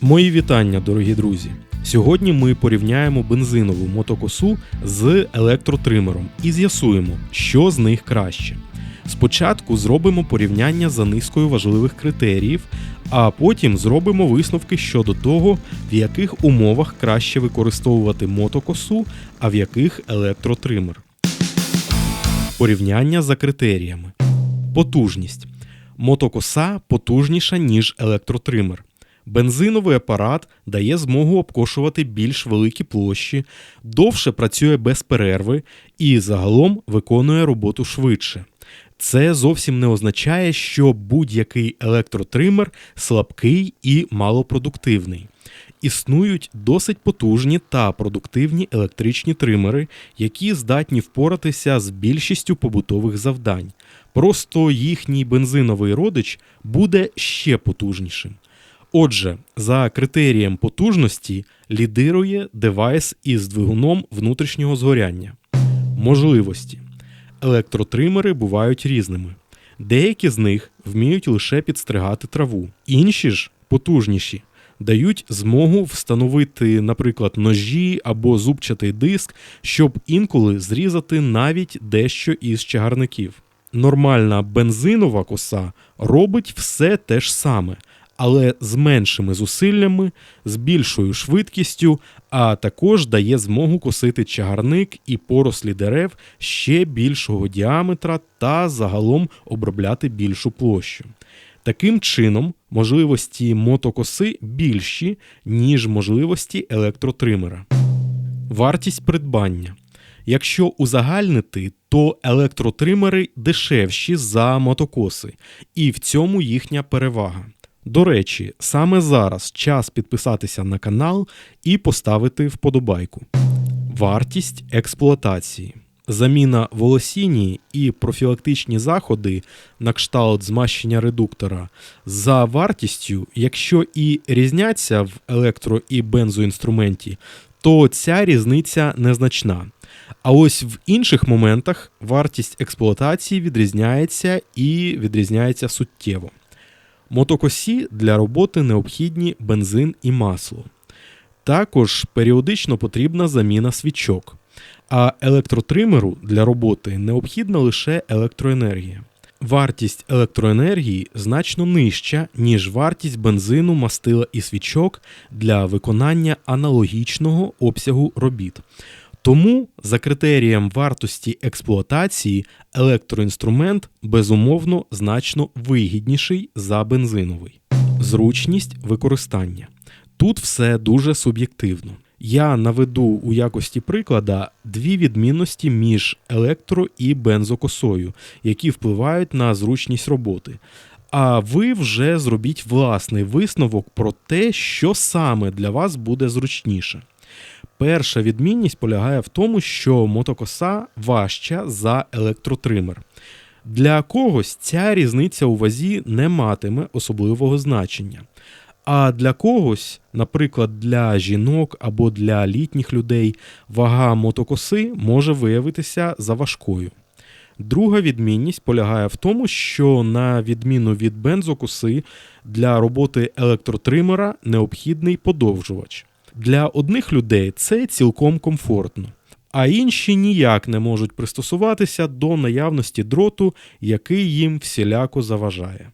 Мої вітання, дорогі друзі! Сьогодні ми порівняємо бензинову мотокосу з електротримером і з'ясуємо, що з них краще. Спочатку зробимо порівняння за низкою важливих критеріїв, а потім зробимо висновки щодо того, в яких умовах краще використовувати мотокосу, а в яких електротример. Порівняння за критеріями. Потужність. Мотокоса потужніша, ніж електротример. Бензиновий апарат дає змогу обкошувати більш великі площі, довше працює без перерви і загалом виконує роботу швидше. Це зовсім не означає, що будь-який електротример слабкий і малопродуктивний. Існують досить потужні та продуктивні електричні тримери, які здатні впоратися з більшістю побутових завдань. Просто їхній бензиновий родич буде ще потужнішим. Отже, за критерієм потужності лідирує девайс із двигуном внутрішнього згоряння. Можливості. Електротримери бувають різними. Деякі з них вміють лише підстригати траву, інші ж потужніші. Дають змогу встановити, наприклад, ножі або зубчатий диск, щоб інколи зрізати навіть дещо із чагарників. Нормальна бензинова коса робить все те ж саме, але з меншими зусиллями, з більшою швидкістю, а також дає змогу косити чагарник і порослі дерев ще більшого діаметра та загалом обробляти більшу площу. Таким чином, можливості мотокоси більші, ніж можливості електротримера. Вартість придбання. Якщо узагальнити, то електротримери дешевші за мотокоси, і в цьому їхня перевага. До речі, саме зараз час підписатися на канал і поставити вподобайку. Вартість експлуатації. Заміна волосінії і профілактичні заходи на кшталт змащення редуктора за вартістю, якщо і різняться в електро і бензоінструменті, то ця різниця незначна. А ось в інших моментах вартість експлуатації відрізняється і відрізняється суттєво. Мотокосі для роботи необхідні бензин і масло. Також періодично потрібна заміна свічок, а електротримеру для роботи необхідна лише електроенергія. Вартість електроенергії значно нижча, ніж вартість бензину, мастила і свічок для виконання аналогічного обсягу робіт. Тому, за критерієм вартості експлуатації, електроінструмент безумовно значно вигідніший за бензиновий. Зручність використання. Тут все дуже суб'єктивно. Я наведу у якості приклада дві відмінності між електро і бензокосою, які впливають на зручність роботи. А ви вже зробіть власний висновок про те, що саме для вас буде зручніше. Перша відмінність полягає в тому, що мотокоса важча за електротример. Для когось ця різниця у вазі не матиме особливого значення. А для когось, наприклад, для жінок або для літніх людей, вага мотокоси може виявитися заважкою. Друга відмінність полягає в тому, що на відміну від бензокоси, для роботи електротримера необхідний подовжувач. Для одних людей це цілком комфортно, а інші ніяк не можуть пристосуватися до наявності дроту, який їм всіляко заважає.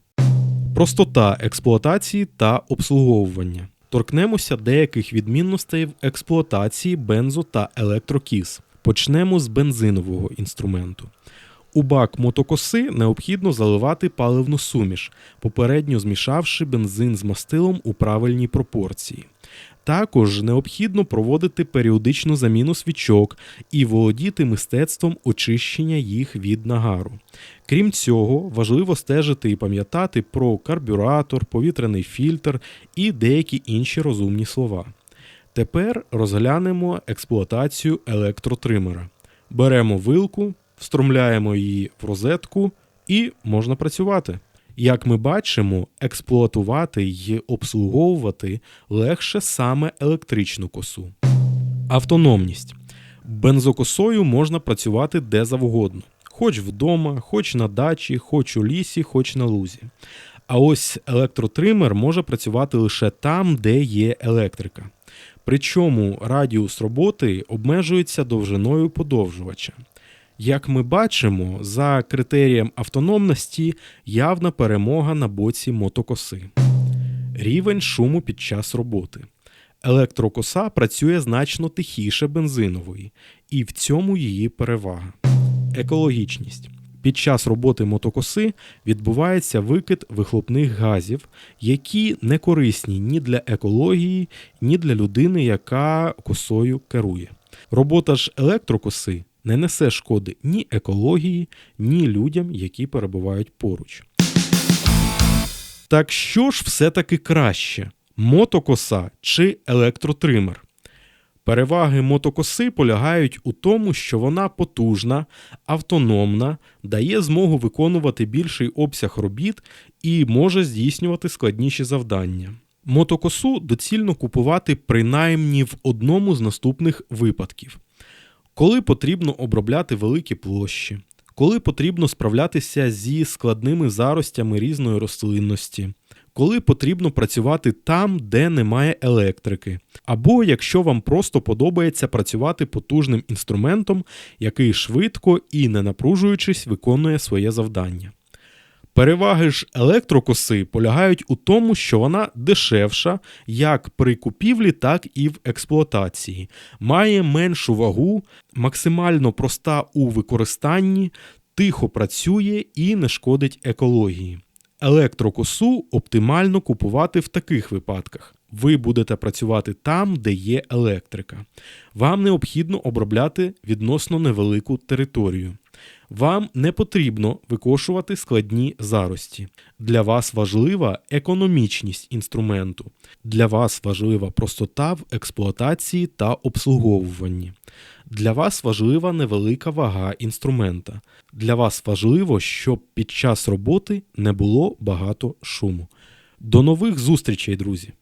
Простота експлуатації та обслуговування. Торкнемося деяких відмінностей в експлуатації бензо та електрокіс. Почнемо з бензинового інструменту. У бак мотокоси необхідно заливати паливну суміш, попередньо змішавши бензин з мастилом у правильній пропорції. Також необхідно проводити періодичну заміну свічок і володіти мистецтвом очищення їх від нагару. Крім цього, важливо стежити і пам'ятати про карбюратор, повітряний фільтр і деякі інші розумні слова. Тепер розглянемо експлуатацію електротримера. Беремо вилку, встромляємо її в розетку і можна працювати. Як ми бачимо, експлуатувати й обслуговувати легше саме електричну косу. Автономність. Бензокосою можна працювати де завгодно, хоч вдома, хоч на дачі, хоч у лісі, хоч на лузі. А ось електротример може працювати лише там, де є електрика. Причому радіус роботи обмежується довжиною подовжувача. Як ми бачимо, за критерієм автономності явна перемога на боці мотокоси. Рівень шуму під час роботи. Електрокоса працює значно тихіше бензинової, і в цьому її перевага. Екологічність. Під час роботи мотокоси відбувається викид вихлопних газів, які не корисні ні для екології, ні для людини, яка косою керує. Робота ж електрокоси не несе шкоди ні екології, ні людям, які перебувають поруч. Так що ж все-таки краще: мотокоса чи електротример? Переваги мотокоси полягають у тому, що вона потужна, автономна, дає змогу виконувати більший обсяг робіт і може здійснювати складніші завдання. Мотокосу доцільно купувати принаймні в одному з наступних випадків: коли потрібно обробляти великі площі, коли потрібно справлятися зі складними заростями різної рослинності, коли потрібно працювати там, де немає електрики, або якщо вам просто подобається працювати потужним інструментом, який швидко і не напружуючись виконує своє завдання. Переваги ж електрокоси полягають у тому, що вона дешевша як при купівлі, так і в експлуатації, має меншу вагу, максимально проста у використанні, тихо працює і не шкодить екології. Електрокосу оптимально купувати в таких випадках. Ви будете працювати там, де є електрика. Вам необхідно обробляти відносно невелику територію. Вам не потрібно викошувати складні зарості. Для вас важлива економічність інструменту. Для вас важлива простота в експлуатації та обслуговуванні. Для вас важлива невелика вага інструмента. Для вас важливо, щоб під час роботи не було багато шуму. До нових зустрічей, друзі!